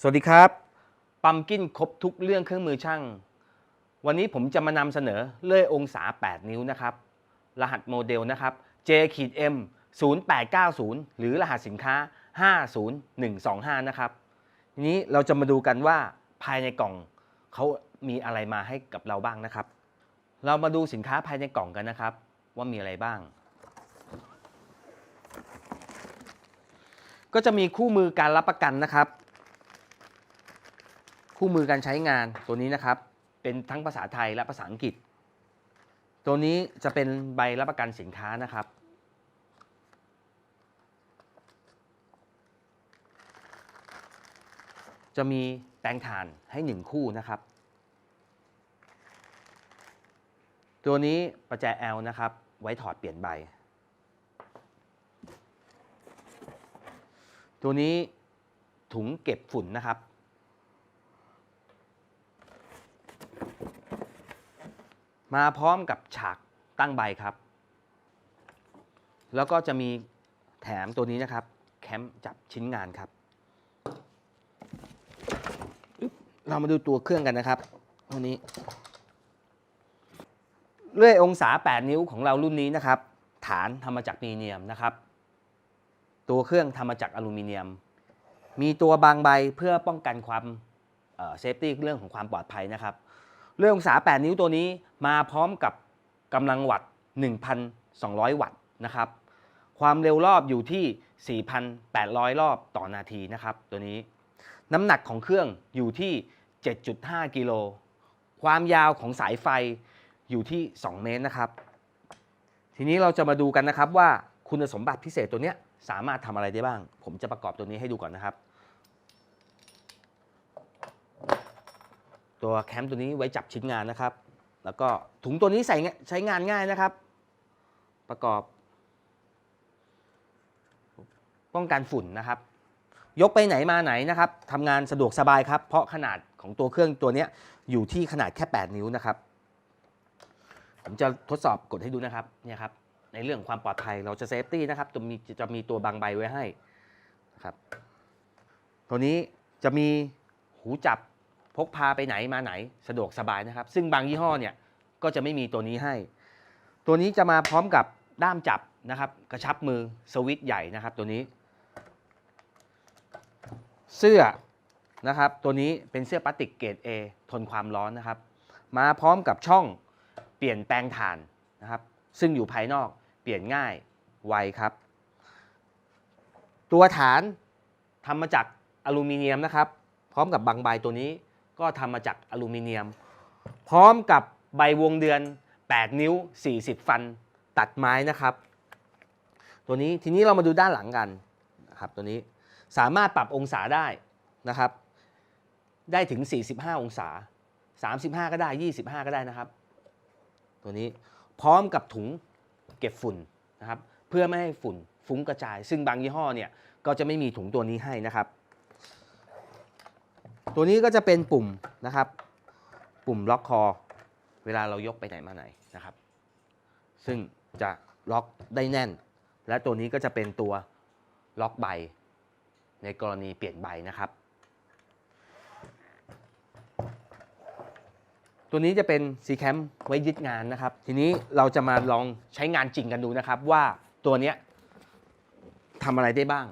สวัสดีครับปั๊มกินครบทุกเรื่องเครื่องมือช่าง วันนี้ผมจะมานำเสนอเลื่อยองศา 8 นิ้วนะครับ รหัสโมเดลนะครับ J M 0890 หรือรหัสสินค้า 50125 นะครับ ทีนี้เราจะมาดูกันว่าภายในกล่องเขามีอะไรมาให้กับเราบ้างนะครับ เรามาดูสินค้าภายในกล่องกันนะครับ ว่ามีอะไรบ้าง ก็จะมีคู่มือการรับประกันนะครับ คู่มือการใช้งานตัวนี้นะครับ เป็นทั้งภาษาไทยและภาษาอังกฤษ ตัวนี้จะเป็นใบรับประกันสินค้านะครับ จะมีแปรงถ่านให้หนึ่งคู่นะครับ ตัวนี้ประแจ L นะครับ ไว้ถอดเปลี่ยนใบ ตัวนี้ถุงเก็บฝุ่นนะครับ มาพร้อมกับฉากตั้งใบครับ แล้วก็จะมีแถมตัวนี้นะครับ แคมจับชิ้นงานครับ เรามาดูตัวเครื่องกันนะครับตัวนี้เลื่อยองศา 8 นิ้วของเรารุ่นนี้นะครับ ฐานทำมาจากมิเนียมนะครับ ตัวเครื่องทำมาจากอลูมิเนียม มีตัวบางใบเพื่อป้องกันความเซฟตี้เรื่องของความปลอดภัยนะครับ เลื่อยองศา 8 นิ้วตัวนี้ มาพร้อมกับกำลังวัตต์1,200 วัตต์นะครับ ความเร็วรอบอยู่ที่ 4,800 รอบต่อนาทีนะครับ ตัวนี้ น้ำหนักของเครื่องอยู่ที่ 7.5 กิโล ความยาวของสายไฟอยู่ที่ 2 เมตรนะครับ ทีนี้เราจะมาดูกันนะครับว่าคุณสมบัติพิเศษตัวนี้สามารถทำอะไรได้บ้าง ผมจะประกอบตัวนี้ให้ดูก่อนนะครับ ตัวแคมตัวนี้ไว้จับชิ้นงานนะครับ แล้วก็ถุงตัวนี้ใส่ใช้งานง่ายนะครับ ประกอบ ป้องกันฝุ่นนะครับ ยกไปไหนมาไหนนะครับทำงานสะดวกสบายครับ เพราะขนาดของตัวเครื่องตัวนี้อยู่ที่ขนาดแค่ 8 นิ้วนะครับ ผมจะทดสอบกดให้ดูนะครับเนี่ยครับในเรื่องความปลอดภัยเราจะเซฟตี้นะครับจะมีจะมีตัวบางใบไว้ให้นะครับ ตัวนี้จะมีหูจับ พกพาไปไหนมาไหนสะดวกสบายนะครับ ซึ่งบางยี่ห้อเนี่ยก็จะไม่มีตัวนี้ให้ ตัวนี้จะมาพร้อมกับด้ามจับนะครับ กระชับมือสวิตใหญ่นะครับ ตัวนี้ เสื้อนะครับ ตัวนี้เป็นเสื้อพลาสติกเกรด A ทนความร้อนนะครับ มาพร้อมกับช่องเปลี่ยนแปลงถ่านนะครับ ซึ่งอยู่ภายนอกเปลี่ยนง่ายไวครับ ตัวฐานทำมาจากอลูมิเนียมนะครับ พร้อมกับบางใบตัวนี้ ก็ทำมาจากอลูมิเนียม พร้อมกับใบวงเดือน 8 นิ้ว 40 ฟันตัดไม้นะครับ ตัวนี้ทีนี้เรามาดูด้านหลังกันนะครับตัวนี้สามารถปรับองศาได้นะครับ ได้ถึง 45 องศา 35 ก็ได้ 25 ก็ได้นะครับ ตัวนี้พร้อมกับถุงเก็บฝุ่นนะครับ เพื่อไม่ให้ฝุ่นฟุ้งกระจาย ซึ่งบางยี่ห้อเนี่ยก็จะไม่มีถุงตัวนี้ให้นะครับ ตัวนี้ก็จะเป็นปุ่มนะครับ ปุ่มล็อกคอ เวลาเรายกไปไหนมาไหนนะครับ ซึ่งจะล็อกได้แน่น และตัวนี้ก็จะเป็นตัวล็อกใบ ในกรณีเปลี่ยนใบนะครับ ตัวนี้จะเป็น C cam ไว้ยึดงานนะครับ ทีนี้เราจะมาลองใช้งานจริงกันดูนะครับ ว่าตัวนี้ทำอะไรได้บ้าง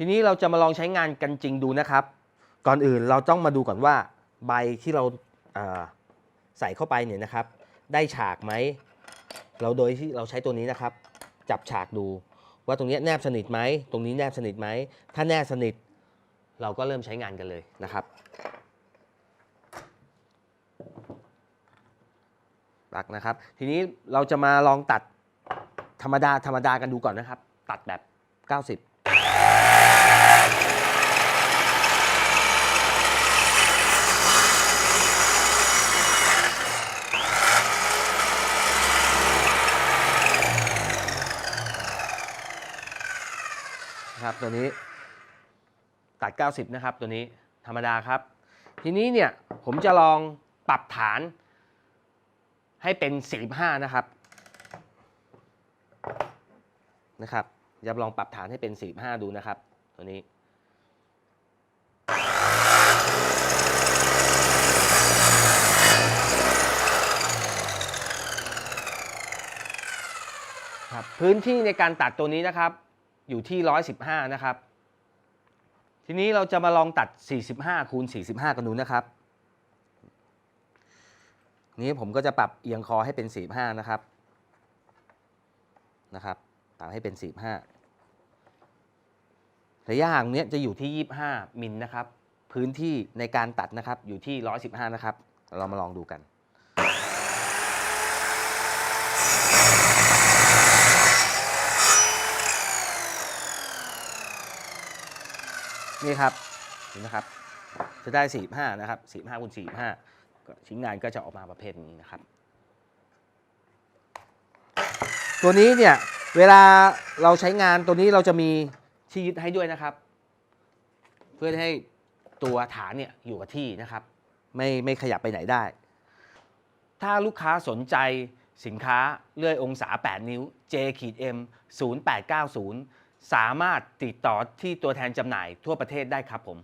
ทีนี้เราจะมาลองใช้งานกันจริงดูนะครับ ก่อนอื่นเราต้องมาดูก่อนว่าใบที่เราเอ่อใส่เข้าไปเนี่ยนะครับ ได้ฉากไหม เราโดยที่เราใช้ตัวนี้นะครับ จับฉากดู ว่าตรงนี้แนบสนิทไหม ตรงนี้แนบสนิทไหม ถ้าแนบสนิท เราก็เริ่มใช้งานกันเลยนะครับตักนะครับ ทีนี้เราจะมาลองตัดธรรมดาธรรมดากันดูก่อนนะครับ ตัดแบบ 90 นะครับตัวนี้ตัด 90 นะครับตัวนี้ธรรมดาครับ ทีนี้เนี่ยผมจะลองปรับฐานให้เป็น 45 นะครับนะครับจะลองปรับฐานให้เป็น 45 ดูนะครับ ตัวนี้ครับพื้นที่ในการตัดตัวนี้นะครับ อยู่ที่ 115 นะครับ ทีนี้เราจะมาลองตัด 45 คูณ 45 กันดูนะครับ นี้ผมก็จะปรับเอียงคอให้เป็น 45 นะครับ นะครับ ปรับให้เป็น 45 ระยะห่างเนี้ยจะอยู่ที่ 25 มิลนะครับ พื้นที่ในการตัดนะครับอยู่ที่ 115 นะครับ เรามาลองดูกัน นี่ครับเห็นนะครับ จะได้ 45 นะครับ 45คูณ45 ชิ้นงานก็จะออกมาประเภทนี้นะครับ ตัวนี้เนี่ย เวลาเราใช้งานตัวนี้เราจะมีที่ยึดให้ด้วยนะครับ เพื่อให้ตัวฐานเนี่ยอยู่กับที่นะครับ ไม่ไม่ขยับไปไหนได้ ถ้าลูกค้าสนใจสินค้าเลื่อยองศา 8 นิ้ว J ขีด M 0890 สามารถติดต่อที่ตัวแทนจำหน่ายทั่วประเทศได้ครับผม